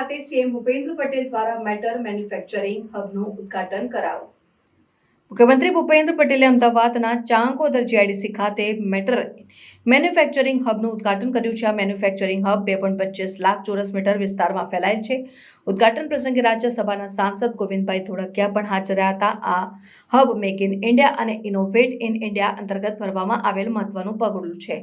ખાતે સીએમ ભૂપેન્દ્ર પટેલ દ્વારા matter manufacturing હબનું ઉદ્ઘાટન કરાયું. મુખ્યમંત્રી ભૂપેન્દ્ર પટેલે અમદાવાદના ચાંગોદર જીઆઈડીસી ખાતે મેટર મેન્યુફેક્ચરિંગ હબનું ઉદ્ઘાટન કર્યું છે. આ મેન્યુફેક્ચરિંગ હબ બે પોઈન્ટ પચીસ લાખ ચોરસ મીટર વિસ્તારમાં ફેલાયેલ છે. ઉદ્ઘાટન પ્રસંગે રાજ્યસભાના સાંસદ ગોવિંદભાઈ ધોળકિયા પણ હાજર રહ્યા હતા. આ હબ મેક ઇન ઇન્ડિયા અને ઇનોવેટ ઇન ઇન્ડિયા અંતર્ગત ભરવામાં આવેલ મહત્વનું પગલું છે.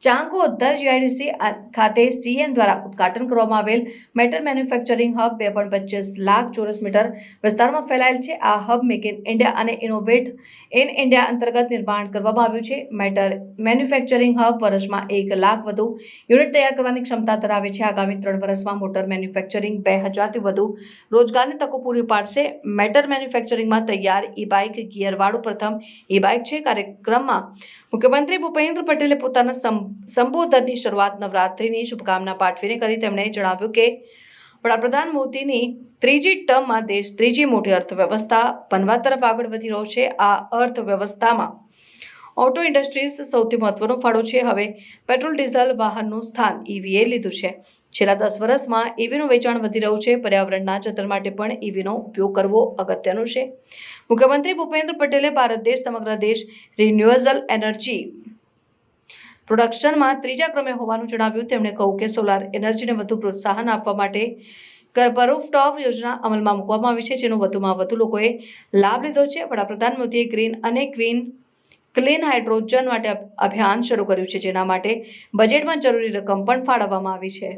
ચાંગોદર જીઆઈડીસી ખાતે સીએમ દ્વારા ઉદ્ઘાટન કરવામાં આવેલ. મેટર મેન્યુફેક્ચરિંગ હબ બે પોઈન્ટ પચીસ લાખ ચોરસ મીટર વિસ્તારમાં ફેલાયેલ છે. આ હબ મેક ઇન ઇન્ડિયા અને ઇનોવેટ ઇન ઇન્ડિયા અંતર્ગત નિર્માણ કરવામાં આવ્યું છે. મેટર મેન્યુફેક્ચરિંગ હબ વર્ષમાં એક લાખ વધુ યુનિટ તૈયાર કરવાની ક્ષમતા ધરાવે છે. આગામી ત્રણ વર્ષમાં મોટર મેન્યુફેક્ચરિંગ બે હજારથી વધુ રોજગારની તકો પૂરી પાડશે. મેટર મેન્યુફેક્ચરિંગમાં તૈયાર ઈ બાઇક ગિયરવાળું પ્રથમ ઈ બાઇક છે. કાર્યક્રમમાં મુખ્યમંત્રી ભૂપેન્દ્ર પટેલે પોતાના સં- સંબોધનની શરૂઆત નવરાત્રિની શુભકામના પાઠવીને કરી તેમણે જણાવ્યું કે, વડાપ્રધાન મોદીની ત્રીજી ટર્મમાં દેશ ત્રીજી મોટી અર્થવ્યવસ્થા બનવા તરફ આગળ વધી રહ્યો છે. આ અર્થવ્યવસ્થામાં ઓટો ઇન્ડસ્ટ્રીઝ સૌથી મહત્વનો ફાળો છે. હવે પેટ્રોલ, ડીઝલ વાહનનું સ્થાન ઈવીએ લીધું છે. છેલ્લા દસ વર્ષમાં ઈવીનું વેચાણ વધી રહ્યું છે. પર્યાવરણના જતન માટે પણ ઈવીનો ઉપયોગ કરવો અગત્યનું છે. મુખ્યમંત્રી ભૂપેન્દ્ર પટેલે ભારત દેશ, સમગ્ર દેશ રિન્યુએબલ એનર્જી પ્રોડક્શનમાં ત્રીજા ક્રમે હોવાનું જણાવ્યું. તેમણે કહ્યું કે સોલાર એનર્જીને વધુ પ્રોત્સાહન આપવા માટે રૂફટોપ યોજના અમલમાં મૂકવામાં આવી છે, જેનો વધુમાં વધુ લોકોએ લાભ લીધો છે. વડાપ્રધાન મોદીએ ગ્રીન અને ક્વીન, ક્લીન હાઇડ્રોજન માટે અભિયાન શરૂ કર્યું છે, જેના માટે બજેટમાં જરૂરી રકમ પણ ફાળવવામાં આવી છે.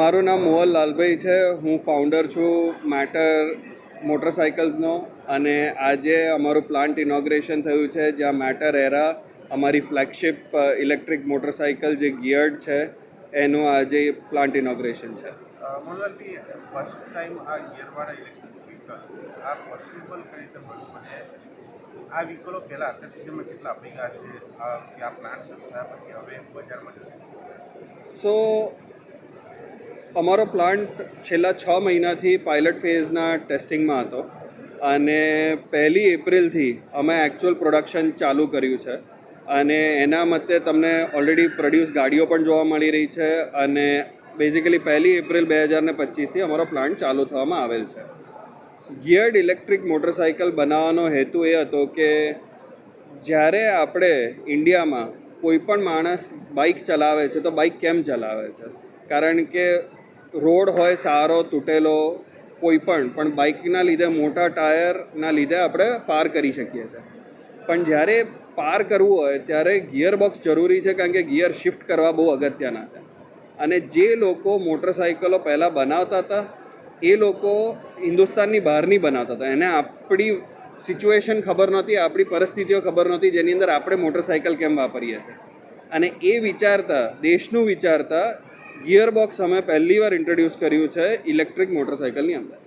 મારું નામ મોહન લાલભાઈ છે. હું ફાઉન્ડર છું મેટર મોટરસાઇકલ્સનો અને આજે અમારું પ્લાન્ટ ઇનોગ્રેશન થયું છે, જ્યાં મેટર એરા અમારી ફ્લેગશિપ ઇલેક્ટ્રિક મોટરસાઇકલ જે ગિયર્ડ છે એનું આજે પ્લાન્ટ ઇનોગ્રેશન છે. મોનલાલજી ફર્સ્ટ ટાઈમ આ ગિયરવાળા ઇલેક્ટ્રિક વ્હીકલ આ પોસિબલ કઈ રીતે બન્યું અને આ વ્હીકલો પહેલાં અત્યાર સુધીમાં કેટલા આપી ગયા છે આ પ્લાન્ટ શરૂ થયા પછી હવે બજારમાં સો અમારો પ્લાન્ટ છેલ્લા છ મહિનાથી પાયલટ ફેઝના ટેસ્ટિંગમાં હતો અને પહેલી એપ્રિલથી અમે એકચ્યુઅલ પ્રોડક્શન ચાલુ કર્યું છે. અને એના મતે તમને ઓલરેડી પ્રોડ્યુસ ગાડીઓ પણ જોવા મળી રહી છે અને બેઝિકલી પહેલી એપ્રિલ બે હજાર ને પચીસથી અમારો પ્લાન્ટ ચાલુ થવામાં આવેલ છે. ગિયર્ડ ઇલેક્ટ્રિક મોટરસાઇકલ બનાવવાનો હેતુ એ હતો કે જ્યારે આપણે ઇન્ડિયામાં કોઈ પણ માણસ બાઇક ચલાવે છે તો બાઇક કેમ ચલાવે છે? કારણ કે રોડ હોય સારો, તૂટેલો, કોઈ પણ પણ બાઇકના લીધે મોટા ટાયરના લીધે આપણે પાર કરી શકીએ છીએ. પણ જ્યારે પાર કરવું હોય ત્યારે ગિયર બોક્સ જરૂરી છે કારણ કે ગિયર શિફ્ટ કરવા બહુ અગત્યના છે. અને જે લોકો મોટરસાઇકલો પહેલાં બનાવતા હતા એ લોકો હિન્દુસ્તાનની બહારની બનાવતા હતા. એને આપણી સિચ્યુએશન ખબર નહોતી આપણી પરિસ્થિતિઓ ખબર નહોતી જેની અંદર આપણે મોટરસાઇકલ કેમ વાપરીએ છીએ. અને એ વિચારતા દેશનું વિચારતા ગિયર બોક્સ અમે પહેલી વાર ઇન્ટ્રોડ્યુસ કર્યું છે ઇલેક્ટ્રિક મોટરસાઇકલની અંદર.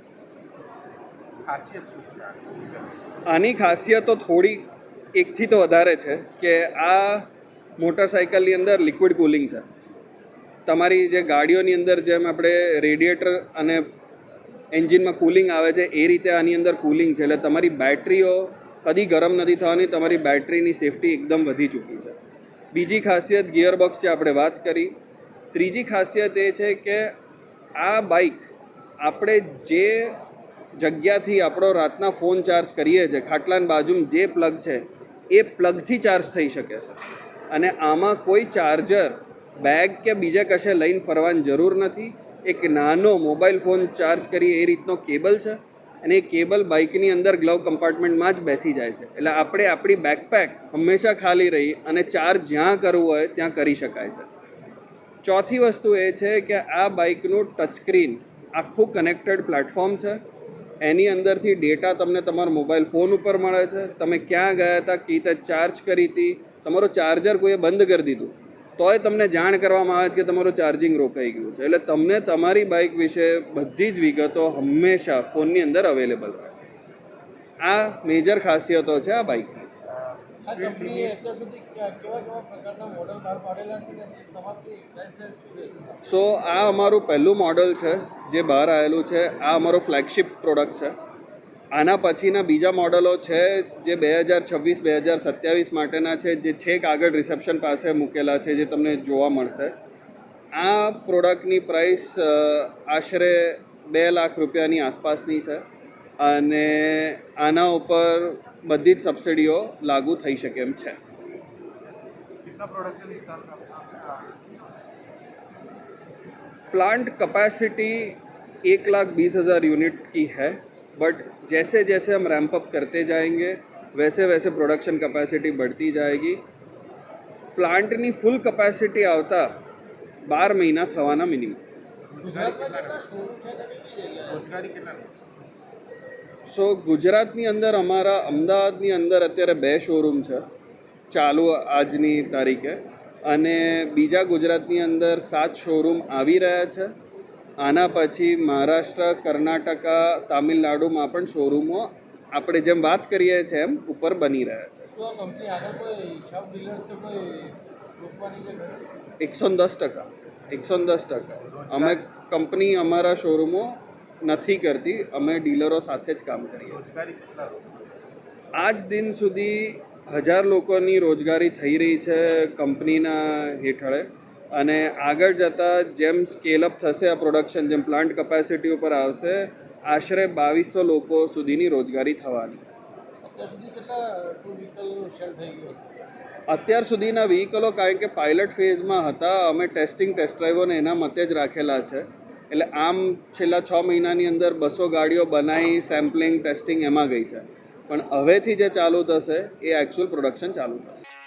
આની ખાસિયતો થોડી એકથી તો વધારે છે કે આ મોટરસાઇકલની અંદર લિક્વિડ કુલિંગ છે. તમારી જે ગાડીઓની અંદર જેમ આપણે રેડિએટર અને એન્જિનમાં કુલિંગ આવે છે, એ રીતે આની અંદર કુલિંગ છે. એટલે તમારી બેટરીઓ કદી ગરમ નથી થવાની, તમારી બેટરીની સેફટી એકદમ વધી ચૂકી છે. બીજી ખાસિયત ગિયરબોક્સ છે આપણે વાત કરી, ત્રીજી ખાસિયત એ છે કે આ બાઇક આપણે જે જગ્યાથી આપણો રાતના ફોન ચાર્જ કરીએ છીએ, ખાટલાની બાજુમાં જે પ્લગ છે એ પ્લગથી ચાર્જ થઈ શકે છે. અને આમાં કોઈ ચાર્જર બેગ કે બીજા કશે લઈને ફરવાની જરૂર નથી. એક નાનો મોબાઈલ ફોન ચાર્જ કરી એ રીતનો કેબલ છે અને એ કેબલ બાઇકની અંદર ગ્લવ કમ્પાર્ટમેન્ટમાં જ બેસી જાય છે. એટલે આપણે આપણી બેકપેક હંમેશા ખાલી રહી અને ચાર્જ જ્યાં કરવું હોય ત્યાં કરી શકાય છે. ચોથી વસ્તુ એ છે કે આ બાઇકનું ટચસ્ક્રીન આખું કનેક્ટેડ પ્લેટફોર્મ છે. એની અંદરથી ડેટા તમને તમારા મોબાઈલ ફોન ઉપર મળે છે. તમે ક્યાં ગયા હતા, કઈ રીતે ચાર્જ કરી હતી, તમારો ચાર્જર કોઈએ બંધ કરી દીધું. તોય તમને જાણ કરવામાં આવે છે કે તમારું ચાર્જિંગ રોકાઈ ગયું છે. એટલે તમને તમારી બાઇક વિશે બધી જ વિગતો હંમેશા ફોનની અંદર અવેલેબલ રહે છે. આ મેજર ખાસિયતો છે આ બાઇકની સો આ અમારું પહેલું મોડલ છે, જે બહાર આવેલું છે. આ અમારો ફ્લેગશિપ પ્રોડક્ટ છે. આના પછીના બીજા મોડલો છે, જે બે હજાર છવ્વીસ, બે હજાર સત્યાવીસ માટેના છે, જે છેક આગળ રિસેપ્શન પાસે મૂકેલા છે, જે તમને જોવા મળશે. આ પ્રોડક્ટની પ્રાઇસ આશરે બે લાખ રૂપિયાની આસપાસની છે. અને આના ઉપર બધી જ સબસિડીઓ લાગુ થઈ શકે એમ છે कितना प्रोडक्शन इस साल का प्लांट कैपेसिटी एक लाख बीस हज़ार यूनिट की है बट जैसे जैसे हम रैंप अप करते जाएंगे वैसे वैसे प्रोडक्शन कैपेसिटी बढ़ती जाएगी પ્લાન્ટની ફૂલ કેપેસિટી આવતા બાર મહિના થવાના મિનિમમ ગુજરાતમાં કેટલા સો ગુજરાતની અંદર અમારા અમદાવાદની અંદર અત્યારે બે શોરૂમ છે. ચાલુ આજની તારીખે. અને બીજા ગુજરાતની અંદર સાત શોરૂમ આવી રહ્યા છે. આના પછી મહારાષ્ટ્ર કર્ણાટકા તામિલનાડુમાં પણ શોરૂમો આપણે જેમ વાત કરીએ છીએ એમ ઉપર બની રહ્યા છે? એકસો દસ ટકા. એકસો દસ ટકા. અમે કંપની અમારા શોરૂમો નથી કરતી અમે ડીલરો સાથે જ કામ કરીએ છીએ. આજ દિન સુધી હજાર લોકોની રોજગારી થઈ રહી છે કંપનીના હેઠળે અને આગળ જતાં જેમ સ્કેલઅપ થશે આ પ્રોડક્શન જેમ પ્લાન્ટ કપેસિટી ઉપર આવશે આશરે બાવીસો લોકો સુધીની રોજગારી થવાની. અત્યાર સુધીના વ્હીકલો કારણ કે પાયલટ ફેઝમાં હતા અમે ટેસ્ટિંગ ટેસ્ટ ડ્રાઈવોને એના મતે જ રાખેલા છે. એટલે આમ છેલ્લા છ મહિનાની અંદર બસો ગાડીઓ બનાવી સેમ્પલિંગ ટેસ્ટિંગ એમાં ગઈ છે. પણ હવેથી જે ચાલુ થશે, એ એકચ્યુઅલ પ્રોડક્શન ચાલુ થશે.